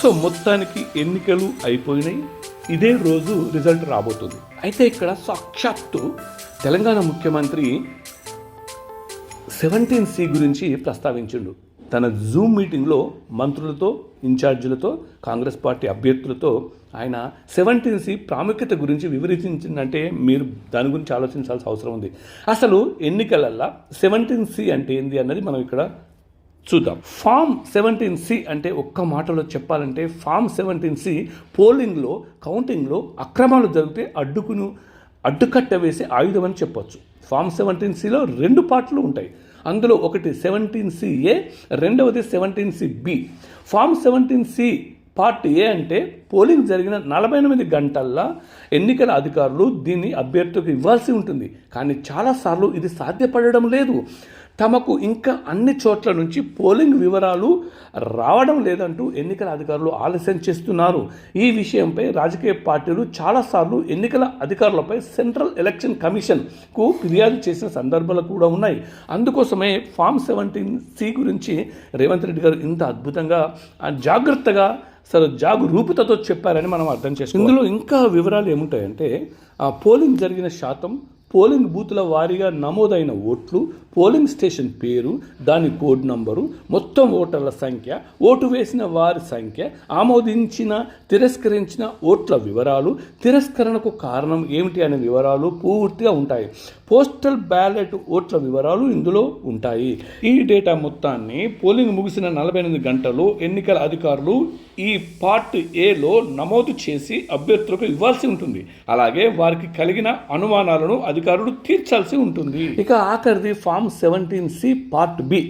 So మొత్తానికి ఎన్నికలు అయిపోయినాయి. ఇదే రోజు రిజల్ట్ రాబోతుంది. అయితే ఇక్కడ సాక్షాత్తు తెలంగాణ ముఖ్యమంత్రి సెవెంటీన్ సి గురించి ప్రస్తావించిండు. తన జూమ్ మీటింగ్లో మంత్రులతో ఇన్ఛార్జీలతో కాంగ్రెస్ పార్టీ అభ్యర్థులతో ఆయన సెవెంటీన్ సి ప్రాముఖ్యత గురించి వివరించిందంటే మీరు దాని గురించి ఆలోచించాల్సిన అవసరం ఉంది. అసలు ఎన్నికలల్లా సెవెంటీన్ సి అంటే ఏంది అన్నది మనం ఇక్కడ చూద్దాం. ఫామ్ సెవెంటీన్ సి అంటే ఒక్క మాటలో చెప్పాలంటే ఫామ్ సెవెంటీన్ సి పోలింగ్లో కౌంటింగ్లో అక్రమాలు జరిగితే అడ్డుకును అడ్డుకట్ట వేసే ఆయుధం అని చెప్పొచ్చు. ఫామ్ సెవెంటీన్ సిలో రెండు పార్ట్లు ఉంటాయి. అందులో ఒకటి సెవెంటీన్ సి ఏ రెండవది seventeen C B. Form seventeen C part A అంటే పోలింగ్ జరిగిన నలభై ఎనిమిది గంటల్లో ఎన్నికల అధికారులు దీన్ని అభ్యర్థులకు ఇవ్వాల్సి ఉంటుంది. కానీ చాలాసార్లు ఇది సాధ్యపడడం లేదు. తమకు ఇంకా అన్ని చోట్ల నుంచి పోలింగ్ వివరాలు రావడం లేదంటూ ఎన్నికల అధికారులు ఆలస్యం చేస్తున్నారు. ఈ విషయంపై రాజకీయ పార్టీలు చాలాసార్లు ఎన్నికల అధికారులపై సెంట్రల్ ఎలక్షన్ కమిషన్కు ఫిర్యాదు చేసిన సందర్భాలు కూడా ఉన్నాయి. అందుకోసమే ఫామ్ సెవెంటీన్ సి గురించి రేవంత్ రెడ్డి గారు ఇంత అద్భుతంగా జాగ్రత్తగా అసలు జాగరూకతతో చెప్పారని మనం అర్థం చేసుకోవాలి. ఇందులో ఇంకా వివరాలు ఏముంటాయంటే పోలింగ్ జరిగిన శాతం పోలింగ్ బూతుల వారీగా నమోదైన ఓట్లు పోలింగ్ స్టేషన్ పేరు దాని కోడ్ నంబరు మొత్తం ఓటర్ల సంఖ్య ఓటు వేసిన వారి సంఖ్య ఆమోదించిన తిరస్కరించిన ఓట్ల వివరాలు తిరస్కరణకు కారణం ఏమిటి అనే వివరాలు పూర్తిగా ఉంటాయి. పోస్టల్ బ్యాలెట్ ఓట్ల వివరాలు ఇందులో ఉంటాయి. ఈ డేటా మొత్తాన్ని పోలింగ్ ముగిసిన నలభై ఎనిమిది గంటలు ఎన్నికల అధికారులు ఈ పార్ట్ ఏలో నమోదు చేసి అభ్యర్థులకు ఇవ్వాల్సి ఉంటుంది. అలాగే వారికి కలిగిన అనుమానాలను అధికారులు తీర్చాల్సి ఉంటుంది. ఇక ఆఖరిది form seventeen C part B.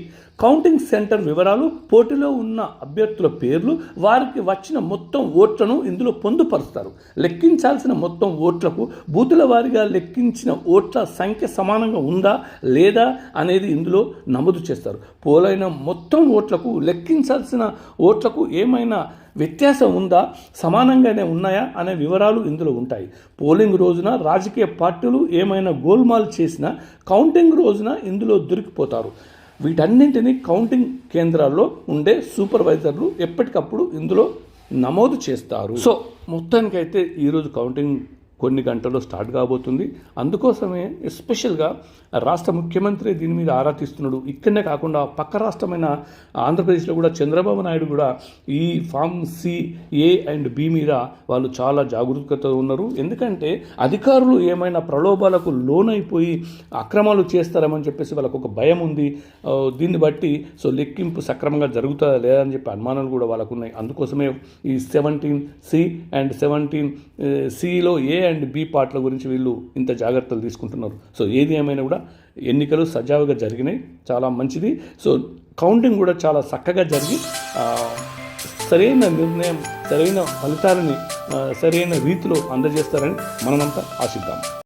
Counting centre వివరాలు పోటీలో ఉన్న అభ్యర్థుల పేర్లు వారికి వచ్చిన మొత్తం ఓట్లను ఇందులో పొందుపరుస్తారు. లెక్కించాల్సిన మొత్తం ఓట్లకు బూతుల వారిగా లెక్కించిన ఓట్ల సంఖ్య సమానంగా ఉందా లేదా అనేది ఇందులో నమోదు చేస్తారు. పోలైన మొత్తం ఓట్లకు లెక్కించాల్సిన ఓట్లకు ఏమైనా వ్యత్యాసం ఉందా సమానంగానే ఉన్నాయా అనే వివరాలు ఇందులో ఉంటాయి. పోలింగ్ రోజున రాజకీయ పార్టీలు ఏమైనా గోల్మాల్ చేసినా కౌంటింగ్ రోజున ఇందులో దొరికిపోతారు. వీటన్నింటినీ కౌంటింగ్ కేంద్రాల్లో ఉండే సూపర్వైజర్లు ఎప్పటికప్పుడు ఇందులో నమోదు చేస్తారు. సో మొత్తానికైతే ఈరోజు కౌంటింగ్ కొన్ని గంటల్లో స్టార్ట్ కాబోతుంది. అందుకోసమే ఎస్పెషల్గా రాష్ట్ర ముఖ్యమంత్రి దీని మీద ఆరా తీస్తున్నాడు. ఇక్కడనే కాకుండా పక్క రాష్ట్రమైన ఆంధ్రప్రదేశ్లో కూడా చంద్రబాబు నాయుడు కూడా ఈ form C A and B మీద వాళ్ళు చాలా జాగరూకత ఉన్నారు. ఎందుకంటే అధికారులు ఏమైనా ప్రలోభాలకు లోనైపోయి అక్రమాలు చేస్తారని చెప్పేసి వాళ్ళకు ఒక భయం ఉంది. దీన్ని బట్టి సో లెక్కింపు సక్రమంగా జరుగుతుందా లేదని చెప్పి అనుమానాలు కూడా వాళ్ళకు ఉన్నాయి. అందుకోసమే ఈ సెవెంటీన్ సి అండ్ సెవెంటీన్ సిలో ఏ అండ్ బి పార్ట్ల గురించి వీళ్ళు ఇంత జాగ్రత్తలు తీసుకుంటున్నారు. సో ఏది ఏమైనా కూడా ఎన్నికలు సజావుగా జరిగినాయి. చాలా మంచిది. సో కౌంటింగ్ కూడా చాలా చక్కగా జరిగి సరైన నిర్ణయం సరైన ఫలితాలని సరైన రీతిలో అందజేస్తారని మనమంతా ఆశిద్దాం.